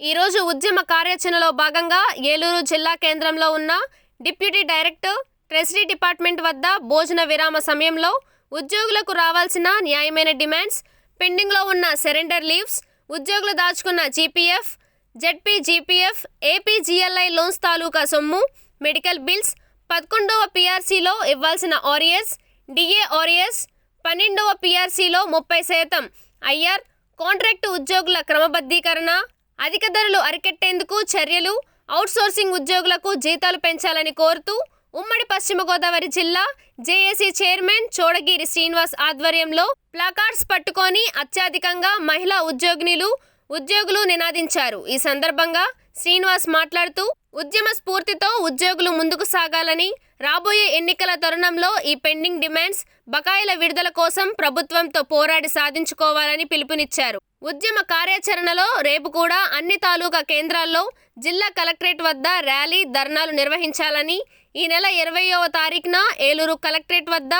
ఈరోజు ఉద్యమ కార్యాచరణలో భాగంగా ఏలూరు జిల్లా కేంద్రంలో ఉన్న డిప్యూటీ డైరెక్టర్ ట్రెజరీ డిపార్ట్మెంట్ వద్ద భోజన విరామ సమయంలో ఉద్యోగులకు రావాల్సిన న్యాయమైన డిమాండ్స్ పెండింగ్లో ఉన్న సరెండర్ లీవ్స్ ఉద్యోగులు దాచుకున్న GPF ZP GPF APGLI loans తాలూకా సొమ్ము మెడికల్ బిల్స్ పదకొండవ పీఆర్సీలో ఇవ్వాల్సిన ఆర్ఎస్ డిఏఆర్ఎస్ పన్నెండవ పిఆర్సీలో ముప్పై శాతం. ఐఆర్ కాంట్రాక్టు ఉద్యోగుల క్రమబద్ధీకరణ అధిక ధరలు అరికెట్టేందుకు చర్యలు అవుట్సోర్సింగ్ ఉద్యోగులకు జీతాలు పెంచాలని కోరుతూ ఉమ్మడి పశ్చిమ గోదావరి జిల్లా జేఏసీ చైర్మన్ చోడగిరి శ్రీనివాస్ ఆధ్వర్యంలో ప్లాకార్డ్స్ పట్టుకొని అత్యధికంగా మహిళా ఉద్యోగినులు ఉద్యోగులు నినాదించారు. ఈ సందర్భంగా శ్రీనివాస్ మాట్లాడుతూ ఉద్యమ స్ఫూర్తితో ఉద్యోగులు ముందుకు సాగాలని రాబోయే ఎన్నికల తరుణంలో ఈ పెండింగ్ డిమాండ్స్ బకాయిల విడుదల కోసం ప్రభుత్వంతో పోరాడి సాధించుకోవాలని పిలుపునిచ్చారు. ఉద్యమ కార్యాచరణలో రేపు కూడా అన్ని తాలూకా కేంద్రాల్లో జిల్లా కలెక్టరేట్ వద్ద ర్యాలీ ధర్నాలు నిర్వహించాలని ఈ నెల ఇరవయవ తారీఖున ఏలూరు కలెక్టరేట్ వద్ద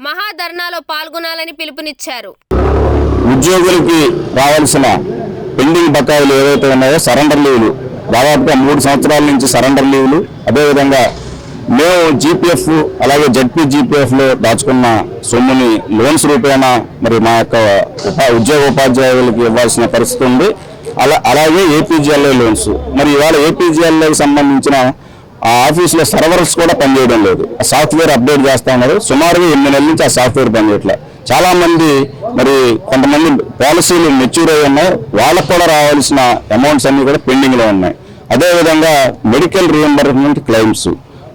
మహాధర్నాలో పాల్గొనాలని పిలుపునిచ్చారు. ఉద్యోగులకి రావాల్సిన పెండింగ్ బకాయిలు ఏవైతే ఉన్నాయో సరెండర్ లీవ్లు దాదాపుగా మూడు సంవత్సరాల నుంచి సరెండర్ లీవ్లు. అదేవిధంగా మేము జీపీఎఫ్ అలాగే జడ్పీ జీపీఎఫ్లో దాచుకున్న సొమ్ముని లోన్స్ రూపేణా మరి మా యొక్క ఉపా ఉద్యోగ ఉపాధ్యాయులకు ఇవ్వాల్సిన పరిస్థితి ఉంది. అలా అలాగే ఏపీజీఎల్ఏ లోన్స్. మరి ఇవాళ ఏపీజీఎల్ఏకి సంబంధించిన ఆ ఆఫీస్లో సర్వర్స్ కూడా పనిచేయడం లేదు. ఆ సాఫ్ట్వేర్ అప్డేట్ చేస్తా ఉన్నారు. సుమారుగా ఎనిమిది నెలల నుంచి ఆ సాఫ్ట్వేర్ పనిచేయట్లేదు చాలామంది మరి కొంతమంది పాలసీలు మెచ్యూర్ అయి ఉన్నాయి. వాళ్ళకు కూడా రావాల్సిన అమౌంట్స్ అన్ని కూడా పెండింగ్లో ఉన్నాయి. అదేవిధంగా మెడికల్ రీఎంబర్స్మెంట్ క్లెయిమ్స్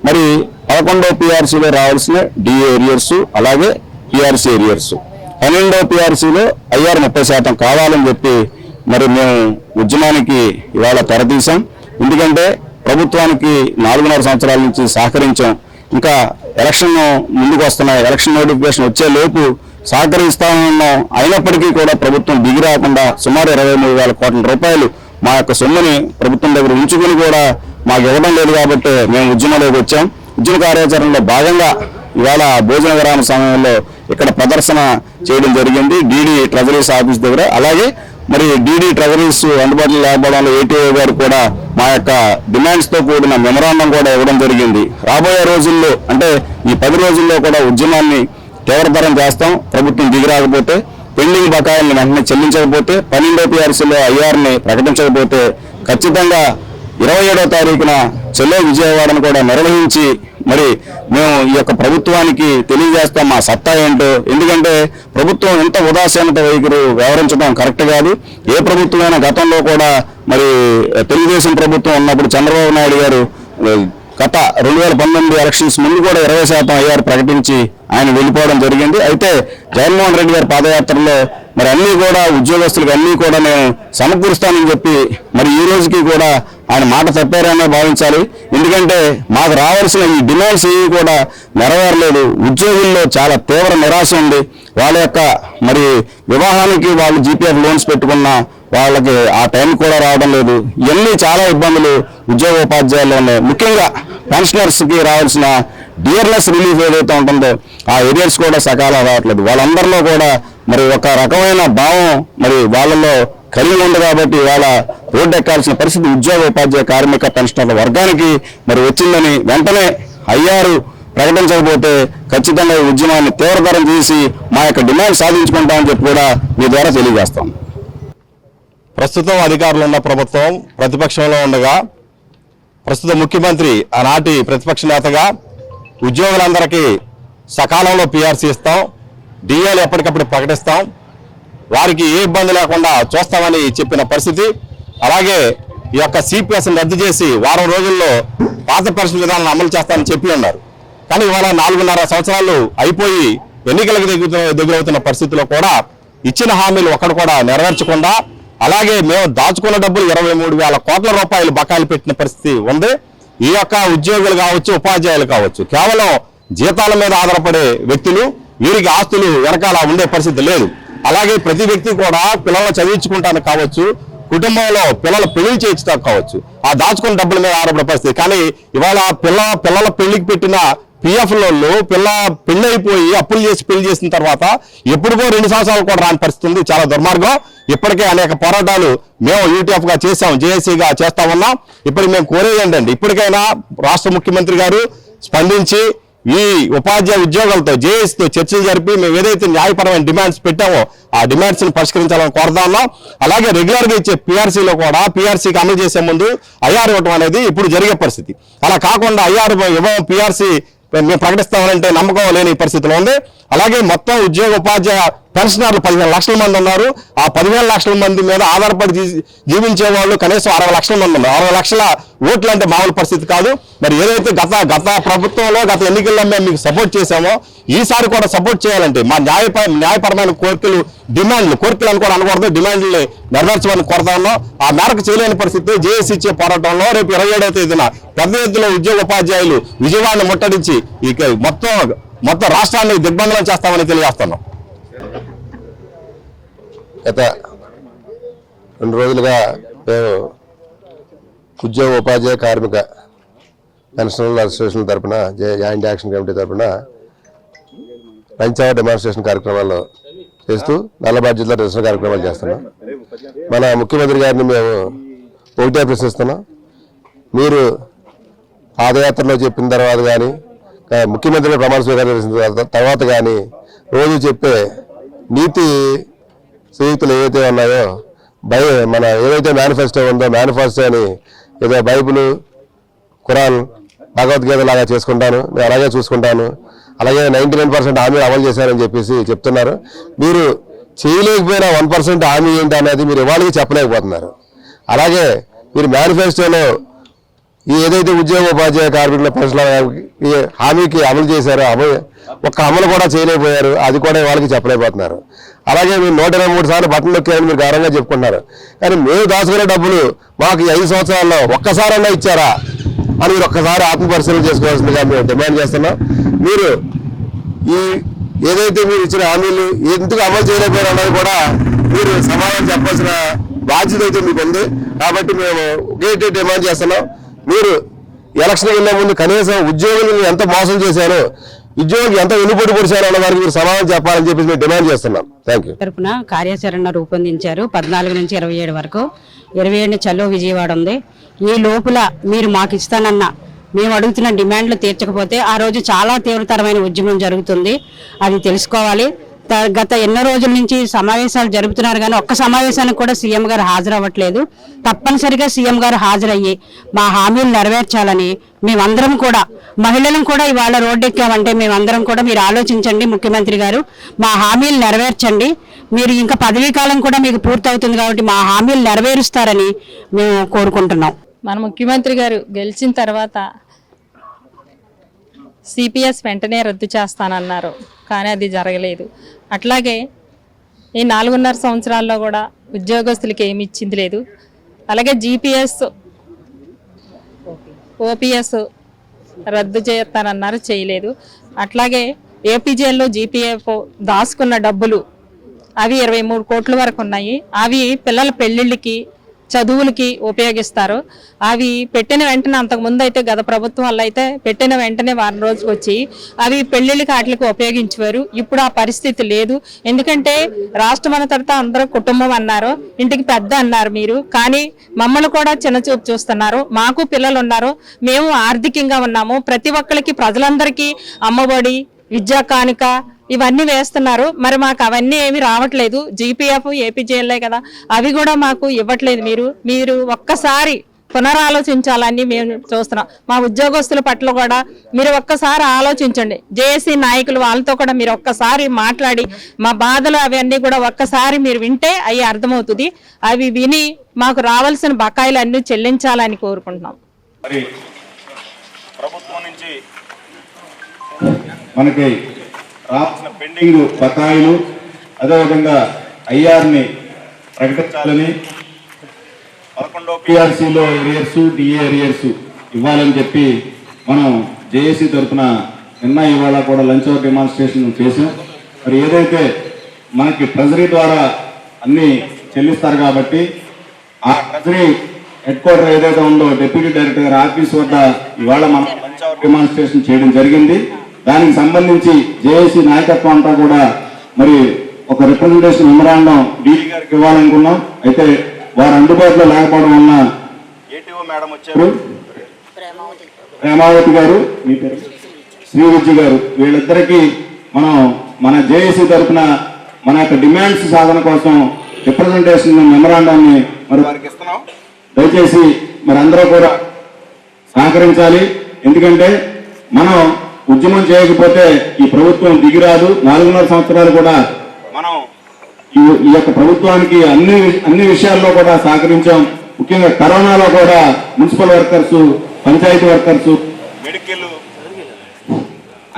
మరి పదకొండో పిఆర్సీలో రావాల్సిన డిఏ ఏరియర్స్ అలాగే పిఆర్సీ ఏరియర్స్ పన్నెండో పిఆర్సీలో ఐఆర్ ముప్పై శాతం కావాలని చెప్పి మరి మేము ఉద్యమానికి ఇవాళ తెరతీసాం ఎందుకంటే ప్రభుత్వానికి నాలుగున్నర సంవత్సరాల నుంచి సహకరించాం. ఇంకా ఎలక్షన్ ముందుకు వస్తున్నాయి. ఎలక్షన్ నోటిఫికేషన్ వచ్చే లోపు సహకరిస్తామన్నాం. అయినప్పటికీ కూడా ప్రభుత్వం దిగి రాకుండా సుమారు ఇరవై మూడు వేల కోట్ల రూపాయలు మా యొక్క సొమ్ముని ప్రభుత్వం దగ్గర ఉంచుకుని కూడా మాకు ఇవ్వడం లేదు కాబట్టి మేము ఉద్యమంలోకి వచ్చాం. ఉద్యమ కార్యాచరణలో భాగంగా ఇవాళ భోజన విరామ సమయంలో ఇక్కడ ప్రదర్శన చేయడం జరిగింది. డీడీ ట్రెజరీస్ ఆఫీస్ దగ్గర. అలాగే మరి డీడీ ట్రెజరీస్ అందుబాటులో లేకపోవడంలో ఏటీఓ గారు కూడా మా యొక్క డిమాండ్స్తో కూడిన మెమరాండం కూడా ఇవ్వడం జరిగింది. రాబోయే రోజుల్లో అంటే ఈ పది రోజుల్లో కూడా ఉద్యమాన్ని తీవ్రతరం చేస్తాం. ప్రభుత్వం దిగిరాకపోతే పెండింగ్ బకాయిల్ని వెంటనే చెల్లించకపోతే పన్నెండో పిఆర్సీలో ఐఆర్ని ప్రకటించకపోతే ఖచ్చితంగా ఇరవై ఏడో తారీఖున చెల్లో విజయవాడను కూడా నిర్వహించి మరి మేము ఈ యొక్క ప్రభుత్వానికి తెలియజేస్తాం మా సత్తా ఏంటో. ఎందుకంటే ప్రభుత్వం ఇంత ఉదాసీనత వైఖరు వ్యవహరించడం కరెక్ట్ కాదు. ఏ ప్రభుత్వమైనా గతంలో కూడా మరి తెలుగుదేశం ప్రభుత్వం ఉన్నప్పుడు చంద్రబాబు నాయుడు గారు గత రెండు వేల పంతొమ్మిది ఎలక్షన్స్ ముందు కూడా ఇరవై శాతం అయ్యారు ప్రకటించి ఆయన వెళ్ళిపోవడం జరిగింది. అయితే జగన్మోహన్ రెడ్డి గారి పాదయాత్రలో మరి అన్నీ కూడా ఉద్యోగస్తులకు అన్నీ కూడా నేను సమకూరుస్తానని చెప్పి మరి ఈ రోజుకి కూడా ఆయన మాట తప్పారనే భావించాలి. ఎందుకంటే మాకు రావాల్సిన ఈ డిమాండ్స్ ఏవి కూడా నెరవేరలేదు. ఉద్యోగుల్లో చాలా తీవ్ర నిరాశ ఉంది. వాళ్ళ యొక్క మరి వివాహానికి వాళ్ళు జీపీఎఫ్ లోన్స్ పెట్టుకున్న వాళ్ళకి ఆ టైం కూడా రావడం లేదు. ఇవన్నీ చాలా ఇబ్బందులు ఉద్యోగ ఉపాధ్యాయుల్లో ఉన్నాయి. ముఖ్యంగా పెన్షనర్స్కి రావాల్సిన డియర్లెస్ రిలీఫ్ ఏదైతే ఉంటుందో ఆ ఏరియర్స్ కూడా సకాలం రావట్లేదు. వాళ్ళందరిలో కూడా మరి ఒక రకమైన భావం మరి వాళ్ళలో కలిగి ఉంది కాబట్టి ఇవాళ రోడ్డు ఎక్కాల్సిన పరిస్థితి ఉద్యోగ ఉపాధ్యాయ కార్మిక పెన్షనర్ల వర్గానికి మరి వచ్చిందని వెంటనే అయ్యారు. ప్రకటించకపోతే ఖచ్చితంగా ఈ ఉద్యమాన్ని తీవ్రతరం చేసి మా యొక్క డిమాండ్ సాధించుకుంటామని చెప్పి కూడా మీ ద్వారా తెలియజేస్తాం. ప్రస్తుతం అధికారులు ఉన్న ప్రభుత్వం ప్రతిపక్షంలో ఉండగా ప్రస్తుత ముఖ్యమంత్రి ఆనాటి ప్రతిపక్ష నేతగా ఉద్యోగులందరికీ సకాలంలో పిఆర్సీ ఇస్తాం. డిఏలు ఎప్పటికప్పుడు ప్రకటిస్తాం. వారికి ఏ ఇబ్బంది లేకుండా చూస్తామని చెప్పిన పరిస్థితి. అలాగే ఈ యొక్క సిపిఎస్ని రద్దు చేసి వారం రోజుల్లో పాత పరిస్థితి విధానాన్ని అమలు చేస్తామని చెప్పి ఉన్నారు కానీ ఇవాళ నాలుగున్నర సంవత్సరాలు అయిపోయి ఎన్నికలకు దగ్గర దగ్గరవుతున్న పరిస్థితిలో కూడా ఇచ్చిన హామీలు ఒక్కడు కూడా నెరవేర్చకుండా అలాగే మేము దాచుకున్న డబ్బులు ఇరవై మూడు వేల కోట్ల రూపాయలు బకాయిలు పెట్టిన పరిస్థితి ఉంది. ఈ యొక్క ఉద్యోగులు కావచ్చు ఉపాధ్యాయులు కావచ్చు కేవలం జీతాల మీద ఆధారపడే వ్యక్తులు వీరికి ఆస్తులు వెనకాల ఉండే పరిస్థితి లేదు. అలాగే ప్రతి వ్యక్తి కూడా పిల్లలను చదివించుకుంటాను కావచ్చు కుటుంబంలో పిల్లల పెళ్ళి చేయించడానికి కావచ్చు. ఆ దాచుకున్న డబ్బుల మీద ఆధారపడే పరిస్థితి. కానీ ఇవాళ పిల్ల పిల్లల పెళ్ళికి పెట్టిన పిఎఫ్ పిల్ల పెళ్ళి అయిపోయి అప్పులు చేసి పెళ్ళి చేసిన తర్వాత ఎప్పుడుకో రెండు సంవత్సరాలు కూడా రాని పరిస్థితి ఉంది. చాలా దుర్మార్గం. ఇప్పటికే అనేక పోరాటాలు మేము యూటీఎఫ్గా చేసాం జేఏసీగా చేస్తా ఉన్నాం. ఇప్పటికి మేము కోరేది ఏంటండి ఇప్పటికైనా రాష్ట్ర ముఖ్యమంత్రి గారు స్పందించి ఈ ఉపాధ్యాయ ఉద్యోగులతో జేఏసీతో చర్చలు జరిపి మేము ఏదైతే న్యాయపరమైన డిమాండ్స్ పెట్టామో ఆ డిమాండ్స్ని పరిష్కరించాలని కోరుతా అలాగే రెగ్యులర్గా ఇచ్చే పిఆర్సీలో కూడా పిఆర్సీకి అమలు చేసే ముందు ఐఆర్ ఇవ్వడం అనేది ఇప్పుడు జరిగే పరిస్థితి. అలా కాకుండా ఐఆర్ ఇవ్వం పిఆర్సీ మేము ప్రకటిస్తామంటే నమ్మకం లేని పరిస్థితిలో ఉంది. అలాగే మొత్తం ఉద్యోగ ఉపాధ్యాయ పెన్షనర్లు పదిహేను లక్షల మంది ఉన్నారు. ఆ పదిహేను లక్షల మంది మీద ఆధారపడి జీ- జీవించే వాళ్ళు కనీసం అరవై లక్షల మంది ఉన్నారు. అరవై లక్షల ఓట్లు అంటే మామూలు పరిస్థితి కాదు. మరి ఏదైతే గత గత ప్రభుత్వంలో గత ఎన్నికల్లో మేము మీకు సపోర్ట్ చేశామో ఈసారి కూడా సపోర్ట్ చేయాలంటే మా న్యాయప న్యాయపరమైన కోరికలు డిమాండ్లు కోరికలు అని కూడా అనకూడదు. డిమాండ్లు నెరవేర్చమని కోరుతా ఆ మేరకు చేయలేని పరిస్థితి జేఏసీ ఇచ్చే పోరాటంలో రేపు ఇరవై ఏడవ తేదీన పెద్ద ఎత్తున ఉద్యోగ ఉపాధ్యాయులు విజయవాడను ముట్టడించి ఇక మొత్తం మొత్తం రాష్ట్రాన్ని దిగ్బంధనం చేస్తామని తెలియజేస్తున్నాం. గత రెండు రోజులుగా మేము ఉద్యోగ ఉపాధ్యాయ కార్మిక పెన్షనర్ల అసోసియేషన్ తరపున జాయింట్ యాక్షన్ కమిటీ తరఫున పంచాయత్ డెమాన్స్ట్రేషన్ కార్యక్రమాలు చేస్తూ నల్లబాద్ జిల్లా నిరసన కార్యక్రమాలు చేస్తున్నాం. మన ముఖ్యమంత్రి గారిని మేము ఒకటే ప్రశ్నిస్తున్నాం. మీరు పాదయాత్రలో చెప్పిన తర్వాత కానీ ముఖ్యమంత్రి ప్రమాణ స్వీకారం చేసిన తర్వాత- తర్వాత కానీ రోజు చెప్పే నీతి స్నేహితులు ఏవైతే ఉన్నాయో బై మన ఏవైతే మేనిఫెస్టో ఉందో మేనిఫెస్టో అని ఏదో బైబుల్ ఖురాన్ భగవద్గీత లాగా చేసుకుంటాను నేను అలాగే చూసుకుంటాను. అలాగే నైంటీ నైన్ పర్సెంట్ హామీలు అమలు చేశారని చెప్పేసి చెప్తున్నారు. మీరు చేయలేకపోయినా వన్ పర్సెంట్ హామీ ఏంటి అనేది మీరు ఇవాళకి చెప్పలేకపోతున్నారు. అలాగే మీరు మేనిఫెస్టోలో ఏదైతే ఉద్యోగోపాధ్యాయ కార్మికుల పెన్షన్ల ఈ హామీకి అమలు చేశారో అమలు ఒక్క అమలు కూడా చేయలేకపోయారు అది కూడా వాళ్ళకి చెప్పలేకపోతున్నారు. అలాగే మీరు నూట ఇరవై మూడు సార్లు బట్టలు నొక్కారని మీరు గౌరవంగా చెప్పుకుంటున్నారు. కానీ మేము దాచుకునే డబ్బులు మాకు ఐదు సంవత్సరాల్లో ఒక్కసారైనా ఇచ్చారా అని మీరు ఒక్కసారి ఆత్మపరిశీలన చేసుకోవాల్సిందిగా మేము డిమాండ్ చేస్తున్నాం. మీరు ఈ ఏదైతే మీరు ఇచ్చిన హామీలు ఎందుకు అమలు చేయలేకపోయారు అన్నది కూడా మీరు సమాధానం చెప్పాల్సిన బాధ్యత అయితే మీకు ఉంది కాబట్టి మేము ఒకే డిమాండ్ చేస్తున్నాం. మీరు ఎలక్షన్ వెళ్ళే ముందు కనీసం ఉద్యోగులను ఎంత మోసం చేశారో ఉద్యోగులకు ఎంత వెనుబడి పొడిచారో అన్న దానికి మీరు సమాధానం చెప్పాలని చెప్పి మేము డిమాండ్ చేస్తున్నాం. థ్యాంక్ యూ తరపున కార్యాచరణ రూపొందించారు పద్నాలుగు నుంచి ఇరవై ఏడు వరకు. ఇరవై ఏడు చల్లో విజయవాడ ఉంది. ఈ లోపల మీరు మాకు ఇస్తానన్న మేము అడుగుతున్న డిమాండ్లు తీర్చకపోతే ఆ రోజు చాలా తీవ్రతరమైన ఉద్యమం జరుగుతుంది. అది తెలుసుకోవాలి. గత ఎన్నో రోజుల నుంచి సమావేశాలు జరుపుతున్నారు కానీ ఒక్క సమావేశానికి కూడా సీఎం గారు హాజరవ్వట్లేదు. తప్పనిసరిగా సీఎం గారు హాజరయ్యి మా హామీలు నెరవేర్చాలని మేమందరం కూడా మహిళలను కూడా ఇవాళ రోడ్డెక్కామంటే మేమందరం కూడా మీరు ఆలోచించండి ముఖ్యమంత్రి గారు. మా హామీలు నెరవేర్చండి. మీరు ఇంకా పదవీ కాలం కూడా మీకు పూర్తవుతుంది కాబట్టి మా హామీలు నెరవేరుస్తారని మేము కోరుకుంటున్నాం. మన ముఖ్యమంత్రి గారు గెలిచిన తర్వాత సిపిఎస్ వెంటనే రద్దు చేస్తానన్నారు. కానీ అది జరగలేదు. అట్లాగే ఈ నాలుగున్నర సంవత్సరాల్లో కూడా ఉద్యోగస్తులకి ఏమి ఇచ్చింది లేదు. అలాగే జీపీఎస్ ఓపీఎస్ రద్దు చేస్తానన్నారు చేయలేదు. అట్లాగే ఏపీజేఎల్లో జీపీఎఫ్ దాచుకున్న డబ్బులు అవి ఇరవై మూడు కోట్ల వరకు ఉన్నాయి. అవి పిల్లల పెళ్ళిళ్ళకి చదువులకి ఉపయోగిస్తారు. అవి పెట్టిన వెంటనే అంతకుముందు అయితే గత ప్రభుత్వం వల్ల అయితే పెట్టిన వెంటనే వారం రోజులకు వచ్చి అవి పెళ్ళిళ్ళకి వాటికి ఉపయోగించేవారు. ఇప్పుడు ఆ పరిస్థితి లేదు. ఎందుకంటే రాష్ట్రం అంతటా అందరూ కుటుంబం అన్నారు. ఇంటికి పెద్ద అన్నారు మీరు. కానీ మమ్మల్ని కూడా చిన్న చూపు చూస్తున్నారు. మాకు పిల్లలు ఉన్నారు. మేము ఆర్థికంగా ఉన్నాము. ప్రతి ఒక్కరికి ప్రజలందరికీ అమ్మఒడి విద్యా కానుక ఇవన్నీ వేస్తున్నారు. మరి మాకు అవన్నీ ఏమి రావట్లేదు. జీపీఎఫ్ ఏపీజేఎల్ఏ కదా. అవి కూడా మాకు ఇవ్వట్లేదు మీరు. మీరు ఒక్కసారి పునరాలోచించాలని మేము చూస్తున్నాం. మా ఉద్యోగస్తుల పట్ల కూడా మీరు ఒక్కసారి ఆలోచించండి. జేఏసీ నాయకులు వాళ్ళతో కూడా మీరు ఒక్కసారి మాట్లాడి మా బాధలు అవన్నీ కూడా ఒక్కసారి మీరు వింటే అవి అర్థమవుతుంది. అవి విని మాకు రావాల్సిన బకాయిలు అన్ని చెల్లించాలని కోరుకుంటున్నాం. ప్రభుత్వం నుంచి మనకి రావాల్సిన పెండింగ్ బకాయిలు అదేవిధంగా ఐఆర్ని ప్రకటించాలని పదకొండో పిఆర్సీలో ఏరియర్స్ డిఏ ఏరియర్స్ ఇవ్వాలని చెప్పి మనం జేఏసీ తరఫున నిన్న ఇవాళ కూడా లంచ్ అవర్ డెమాన్స్ట్రేషన్ చేసాం మరి ఏదైతే మనకి ట్రెజరీ ద్వారా అన్నీ చెల్లిస్తారు కాబట్టి ఆ ట్రెజరీ హెడ్ క్వార్టర్ ఏదైతే ఉందో డిప్యూటీ డైరెక్టర్ గారి ఆఫీస్ వద్ద ఇవాళ మనం లంచ్ అవర్ డిమాన్స్ట్రేషన్ చేయడం జరిగింది. దానికి సంబంధించి జేఏసీ నాయకత్వం అంతా కూడా మరి ఒక రిప్రజెంటేషన్ మెమరాండం డీడీ గారికి ఇవ్వాలనుకున్నాం. అయితే వారు అందుబాటులో లేకపోవడం వలన ఏటీఓ మేడం వచ్చారు. ప్రేమావతి గారు మీ పేరు? శ్రీవిద్య గారు. వీళ్ళిద్దరికీ మనం మన జేఏసీ తరఫున మన యొక్క డిమాండ్స్ సాధన కోసం రిప్రజెంటేషన్ మెమరాండాన్ని మరి వారికి ఇస్తున్నాం. దయచేసి మరి అందరూ కూడా సహకరించాలి. ఎందుకంటే మనం ఉద్యమం చేయకపోతే ఈ ప్రభుత్వం దిగిరాదు. నాలుగున్నర సంవత్సరాలు కూడా మనం ఈ ఈ యొక్క ప్రభుత్వానికి అన్ని అన్ని విషయాల్లో కూడా సహకరించాం. ముఖ్యంగా కరోనాలో కూడా municipal workers panchayati workers medical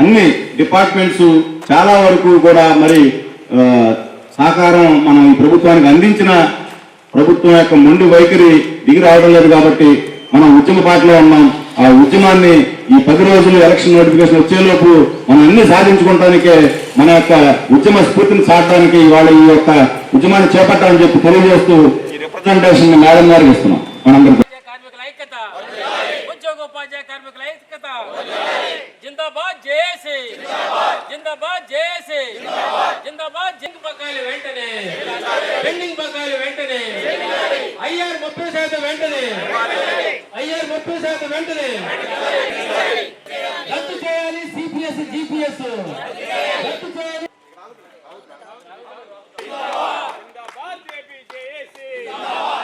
అన్ని డిపార్ట్మెంట్స్ చాలా వరకు కూడా మరి సహకారం మనం ఈ ప్రభుత్వానికి అందించిన ప్రభుత్వం యొక్క మొండి వైఖరి దిగి రావడం లేదు కాబట్టి మనం ఉద్యమ పాటలో ఉన్నాం. ఆ ఉద్యమాన్ని ఈ పది రోజులు ఎలక్షన్ నోటిఫికేషన్ వచ్చేలోపు మనం అన్ని సాధించుకోవడానికే మన యొక్క ఉద్యమ స్ఫూర్తిని చాటడానికి ఇవాళ ఈ యొక్క ఉద్యమాన్ని చేపట్టాలని చెప్పి తెలియజేస్తూ ఈ రిప్రజెంటేషన్ మేడం గారికి ఇస్తున్నాం. మనందరికీ. కార్మికుల ఉద్యోగోపాధ్యాయ కార్మికుల ఐక్యత. జిందాబాద్ జేఏసీ. జిందాబాద్ జేఏసీ. జిందాబాద్ జింక్ బకాయిలు వెంటనే. పెండింగ్ బకాయిలు వెంటనే. ఐఆర్ ముప్పై శాతం వెంటనే. ఐఆర్ వెంటనే రద్దు చేయాలి సిపిఎస్ జిపిఎస్ రద్దు చేయాలి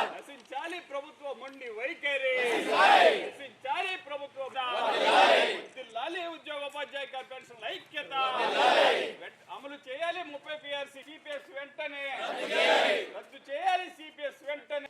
నశించాలి ప్రభుత్వ మొండి వైఖరి నశించాలి ప్రభుత్వ దిల్లాలి ఉద్యోగోపాధ్యాయ కార్పొరేషన్ ఐక్యత వెంట- అమలు చేయాలి ముప్పై పిఆర్సీ సిపిఎస్ వెంటనే రద్దు చేయాలి సిపిఎస్ వెంటనే